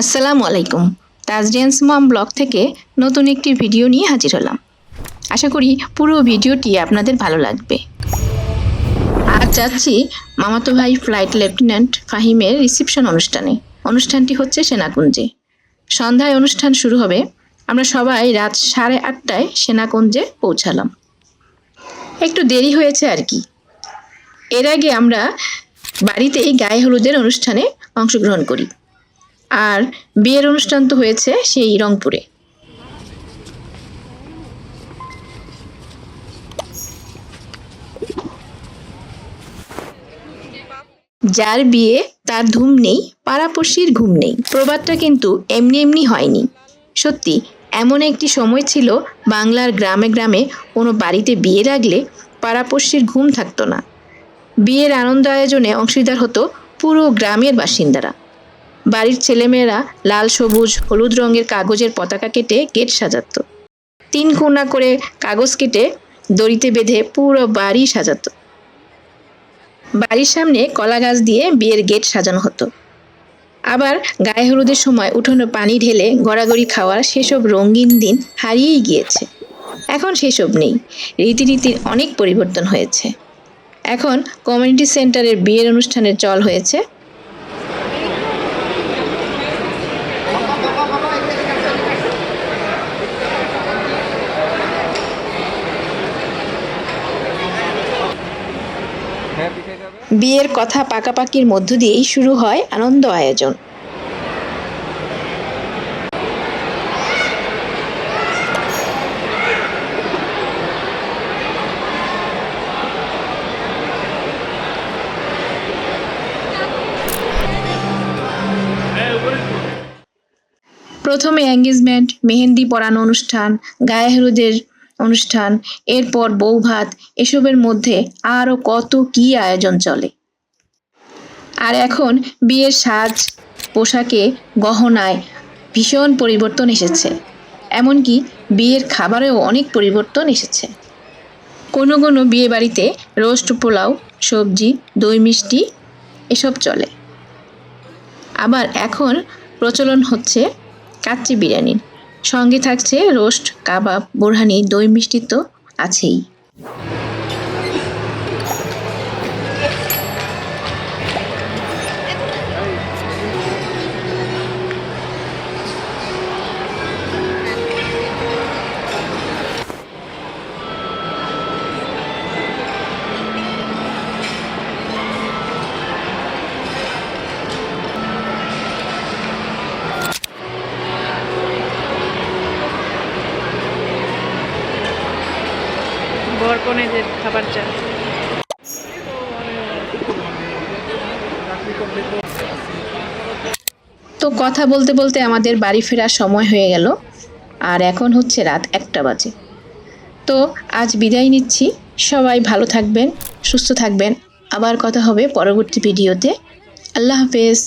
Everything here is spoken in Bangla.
আসসালামু আলাইকুম। তাজরিয়ান্স মম ব্লগ থেকে নতুন একটি ভিডিও নিয়ে হাজির হলাম। আশা করি পুরো ভিডিওটি আপনাদের ভালো লাগবে। আজ যাচ্ছি মামাতো ভাই ফ্লাইট লেফটেন্যান্ট ফাহিমের রিসিপশন অনুষ্ঠানে। অনুষ্ঠানটি হচ্ছে সেনাকুঞ্জে। সন্ধ্যায় অনুষ্ঠান শুরু হবে। আমরা সবাই রাত সাড়ে আটটায় সেনাকুঞ্জে পৌঁছালাম। একটু দেরি হয়েছে আর কি। এর আগে আমরা বাড়িতেই গায়ে হলুদের অনুষ্ঠানে অংশগ্রহণ করি। আর বিয়ের অনুষ্ঠান তো হয়েছে সেই রংপুরে। যার বিয়ে তার ধুম নেই, পাড়াপড়শির ঘুম নেই। প্রবাদটা কিন্তু এমনি এমনি হয়নি। সত্যি, এমন একটি সময় ছিল বাংলার গ্রামে গ্রামে কোনো বাড়িতে বিয়ে লাগলে পাড়াপড়শির ঘুম থাকতো না। বিয়ের আনন্দ আয়োজনে অংশীদার হতো পুরো গ্রামের বাসিন্দারা। বাড়ির ছেলেমেয়েরা লাল, সবুজ, হলুদ রঙের কাগজের পতাকা কেটে গেট সাজাতো। তিন কোনা করে কাগজ কেটে দড়িতে বেঁধে পুরো বাড়ি সাজাতো। বাড়ির সামনে কলা গাছ দিয়ে বিয়ের গেট সাজানো হতো। আবার গায়ে হলুদের সময় উঠোনে পানি ঢেলে গড়াগড়ি খাওয়ার সেসব রঙিন দিন হারিয়েই গিয়েছে। এখন সেসব নেই। রীতিনীতির অনেক পরিবর্তন হয়েছে। এখন কমিউনিটি সেন্টারের বিয়ের অনুষ্ঠানের চল হয়েছে। বিয়ের কথা পাকাপাকির মধ্য দিয়েই শুরু হয় আনন্দ আয়োজন। প্রথমে এঙ্গেজমেন্ট মেহেন্দি পরানো অনুষ্ঠান, গায়ে হলুদের অনুষ্ঠান, এরপর বৌভাত এসবের মধ্যে আরও কত কী আয়োজন চলে। আর এখন বিয়ের সাজ, পোশাকে, গহনায় ভীষণ পরিবর্তন এসেছে। এমনকি বিয়ের খাবারেও অনেক পরিবর্তন এসেছে। কোনো কোনো বিয়ে বাড়িতে রোস্ট পোলাও, সবজি, দই মিষ্টি, এসব চলে। আবার এখন প্রচলন হচ্ছে কাচ্চি বিরিয়ানির সঙ্গে থাকছে রোস্ট কাবাব বোরহানি দই মিষ্টি তো আছেই। বরকনেদের খাবার চা তো কথা বলতে বলতে আমাদের বাড়ি ফেরার সময় হয়ে গেল, আর এখন হচ্ছে রাত একটা বাজে। তো আজ বিদায় নিচ্ছি, সবাই ভালো থাকবেন, সুস্থ থাকবেন। আবার কথা হবে পরবর্তী ভিডিওতে। আল্লাহ হাফেজ।